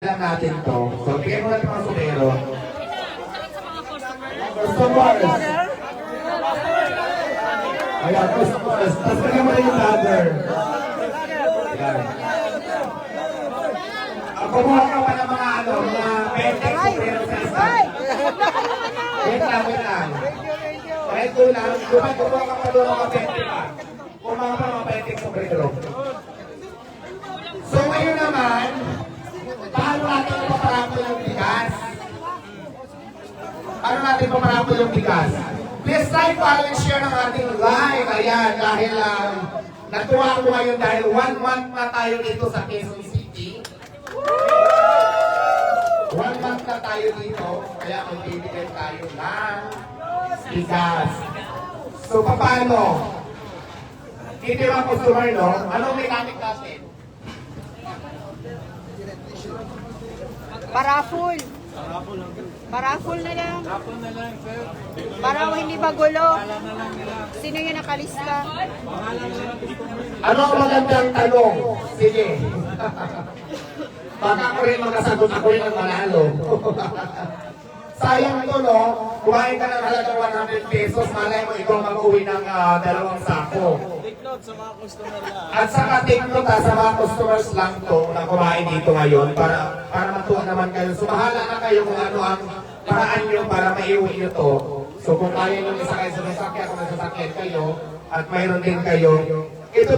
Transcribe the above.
lang natin to. So, bigyan mo natin mga sumero. Customers. Ayan, customers. Tapos bigyan mo na yung ladder. Ayan. Ah, Kumuha ka pa ng mga ano, mga pentex sumero sa isa. Wait lang, wait lang. Kahit doon lang, kumuha ka pa doon mga pentex pa. Kumuha pa ng mga pentex sumero. So ngayon naman, Paano natin paparapol yung bigas? Please like, follow, and share ng ating live. Ayan, dahil um, natuwa ako ngayon dahil one month na tayo dito sa Quezon City. One month na tayo dito, kaya magbibigay tayo ng bigas. So, paano? Yung mga customer, no? Anong mechanic natin? Paraful. Paraful na lang. Para hindi magulo. Sino yung nakalista? Ano ang magandang tanong? Sige. Baka ako rin makasagot ako rin ang manalo. Sayang to, no? Kumain ka ng halagang 100 pesos, malay mo ikaw mag-uwi ng ah, dalawang sako. At saka take note ha, sa mga customers lang to na kumain dito ngayon para para matuwa naman kayo. So bahala na kayo kung ano ang paraan nyo para maiuwi nyo to. So kung kaya nyo isa kayo sa sasakyan, kung nasasakyan kayo, at mayroon din kayo, ito